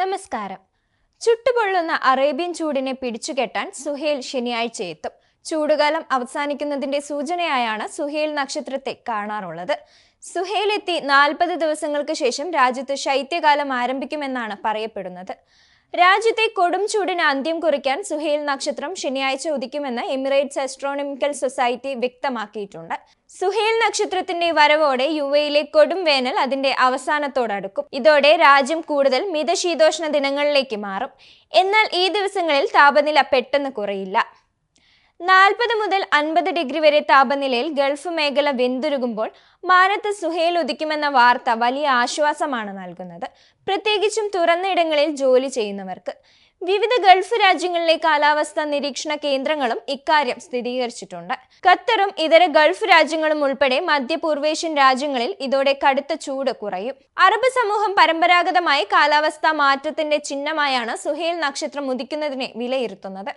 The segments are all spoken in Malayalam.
നമസ്കാരം. ചുട്ടുപൊള്ളുന്ന അറേബ്യൻ ചൂടിനെ പിടിച്ചുകെട്ടാൻ സുഹേൽ ശനിയാഴ്ച എത്തും. ചൂടുകാലം അവസാനിക്കുന്നതിന്റെ സൂചനയായാണ് സുഹേൽ നക്ഷത്രത്തെ കാണാറുള്ളത്. സുഹേൽ എത്തി നാൽപ്പത് ദിവസങ്ങൾക്ക് ശേഷം രാജ്യത്ത് ശൈത്യകാലം ആരംഭിക്കുമെന്നാണ് പറയപ്പെടുന്നത്. രാജ്യത്തെ കൊടും ചൂടിന് അന്ത്യം കുറിക്കാൻ സുഹേൽ നക്ഷത്രം ശനിയാഴ്ച ഉദിക്കുമെന്ന് എമിറേറ്റ്സ് ആസ്ട്രോണമിക്കൽ സൊസൈറ്റി വ്യക്തമാക്കിയിട്ടുണ്ട്. സുഹേൽ നക്ഷത്രത്തിന്റെ വരവോടെ യു എയിലെ കൊടും വേനൽ അതിന്റെ അവസാനത്തോടടുക്കും. ഇതോടെ രാജ്യം കൂടുതൽ മിതശീതോഷ്ണ ദിനങ്ങളിലേക്ക് മാറും. എന്നാൽ ഈ ദിവസങ്ങളിൽ താപനില പെട്ടെന്ന് കുറയില്ല. നാൽപ്പത് മുതൽ അൻപത് ഡിഗ്രി വരെ താപനിലയിൽ ഗൾഫ് മേഖല വെന്തുരുകുമ്പോൾ മാനത്ത് സുഹേൽ ഉദിക്കുമെന്ന വാർത്ത വലിയ ആശ്വാസമാണ് നൽകുന്നത്. പ്രത്യേകിച്ചും തുറന്നിടങ്ങളിൽ ജോലി ചെയ്യുന്നവർക്ക്. വിവിധ ഗൾഫ് രാജ്യങ്ങളിലെ കാലാവസ്ഥാ നിരീക്ഷണ കേന്ദ്രങ്ങളും ഇക്കാര്യം സ്ഥിരീകരിച്ചിട്ടുണ്ട്. ഖത്തറും ഇതര ഗൾഫ് രാജ്യങ്ങളും ഉൾപ്പെടെ മധ്യപൂർവേഷ്യൻ രാജ്യങ്ങളിൽ ഇതോടെ കടുത്ത ചൂട് കുറയും. അറബ് സമൂഹം പരമ്പരാഗതമായി കാലാവസ്ഥാ മാറ്റത്തിന്റെ ചിഹ്നമായാണ് സുഹേൽ നക്ഷത്രം ഉദിക്കുന്നതിനെ വിലയിരുത്തുന്നത്.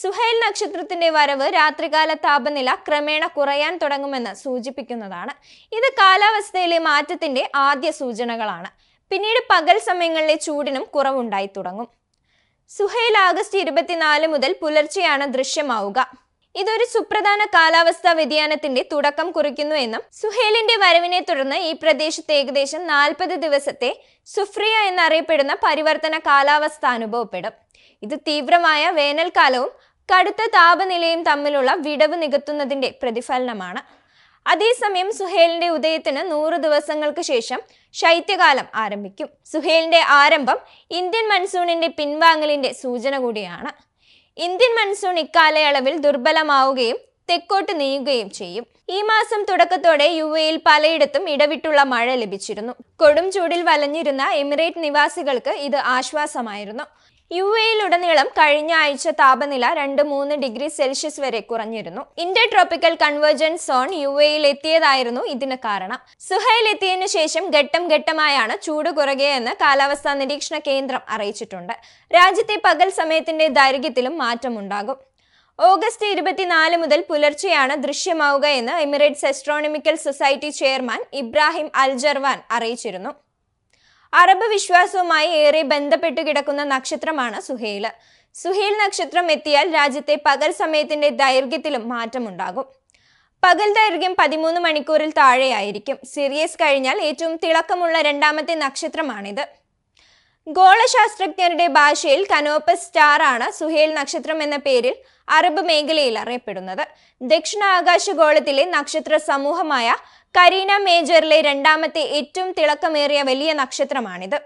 സുഹൈൽ നക്ഷത്രത്തിന്റെ വരവ് രാത്രികാല താപനില ക്രമേണ കുറയാൻ തുടങ്ങുമെന്ന് സൂചിപ്പിക്കുന്നതാണ്. ഇത് കാലാവസ്ഥയിലെ മാറ്റത്തിന്റെ ആദ്യ സൂചനകളാണ്. പിന്നീട് പകൽ സമയങ്ങളിലെ ചൂടിനും കുറവുണ്ടായി തുടങ്ങും. സുഹൈൽ ആഗസ്റ്റ് ഇരുപത്തിനാല് മുതൽ പുലർച്ചെയാണ് ദൃശ്യമാവുക. ഇതൊരു സുപ്രധാന കാലാവസ്ഥാ വ്യതിയാനത്തിന്റെ തുടക്കം കുറിക്കുന്നു എന്നും സുഹേലിന്റെ വരവിനെ തുടർന്ന് ഈ പ്രദേശത്ത് ഏകദേശം നാൽപ്പത് ദിവസത്തെ സുഫ്രിയ എന്നറിയപ്പെടുന്ന പരിവർത്തന കാലാവസ്ഥ അനുഭവപ്പെടും. ഇത് തീവ്രമായ വേനൽക്കാലവും കടുത്ത താപനിലയും തമ്മിലുള്ള വിടവ് നികത്തുന്നതിന്റെ പ്രതിഫലനമാണ്. അതേസമയം സുഹേലിന്റെ ഉദയത്തിന് നൂറ് ദിവസങ്ങൾക്ക് ശേഷം ശൈത്യകാലം ആരംഭിക്കും. സുഹേലിന്റെ ആരംഭം ഇന്ത്യൻ മൺസൂണിന്റെ പിൻവാങ്ങലിന്റെ സൂചന കൂടിയാണ്. ഇന്ത്യൻ മൺസൂൺ ഇക്കാലയളവിൽ ദുർബലമാവുകയും തെക്കോട്ട് നീങ്ങുകയും ചെയ്യും. ഈ മാസം തുടക്കത്തോടെ യു എയിൽ പലയിടത്തും ഇടവിട്ടുള്ള മഴ ലഭിച്ചിരുന്നു. കൊടും ചൂടിൽ വലഞ്ഞിരുന്ന എമിറേറ്റ് നിവാസികൾക്ക് ഇത് ആശ്വാസമായിരുന്നു. യു എയിലുടനീളം കഴിഞ്ഞ ആഴ്ച താപനില രണ്ട് മൂന്ന് ഡിഗ്രി സെൽഷ്യസ് വരെ കുറഞ്ഞിരുന്നു. Inter tropical convergence zone U എയിൽ എത്തിയതായിരുന്നു ഇതിന് കാരണം. സുഹൈൽ എത്തിയതിനു ശേഷം ഘട്ടം ഘട്ടമായാണ് ചൂട് കുറയുകയെന്ന് കാലാവസ്ഥാ നിരീക്ഷണ കേന്ദ്രം അറിയിച്ചിട്ടുണ്ട്. രാജ്യത്തെ പകൽ സമയത്തിന്റെ ദൈർഘ്യത്തിലും മാറ്റമുണ്ടാകും. ഓഗസ്റ്റ് ഇരുപത്തിനാല് മുതൽ പുലർച്ചെയാണ് ദൃശ്യമാവുക എന്ന് Emirates astronomical society chairman Ibrahim Aljarwan അറിയിച്ചിരുന്നു. അറബ് വിശ്വാസവുമായി ഏറെ ബന്ധപ്പെട്ടു കിടക്കുന്ന നക്ഷത്രമാണ് സുഹേൽ. സുഹേൽ നക്ഷത്രം എത്തിയാൽ രാജ്യത്തെ പകൽ സമയത്തിന്റെ ദൈർഘ്യത്തിലും മാറ്റമുണ്ടാകും. പകൽ ദൈർഘ്യം പതിമൂന്ന് മണിക്കൂറിൽ താഴെയായിരിക്കും. സിറിയസ് കഴിഞ്ഞാൽ ഏറ്റവും തിളക്കമുള്ള രണ്ടാമത്തെ നക്ഷത്രമാണിത്. ഗോളശാസ്ത്രജ്ഞരുടെ ഭാഷയിൽ കനോപ്പസ് സ്റ്റാർ ആണ് സുഹേൽ നക്ഷത്രം എന്ന പേരിൽ അറബ് മേഖലയിൽ അറിയപ്പെടുന്നത്. ദക്ഷിണ ആകാശഗോളത്തിലെ നക്ഷത്ര സമൂഹമായ കരീന മേജറിലെ രണ്ടാമത്തെ ഏറ്റവും തിളക്കമേറിയ വലിയ നക്ഷത്രമാണിത്.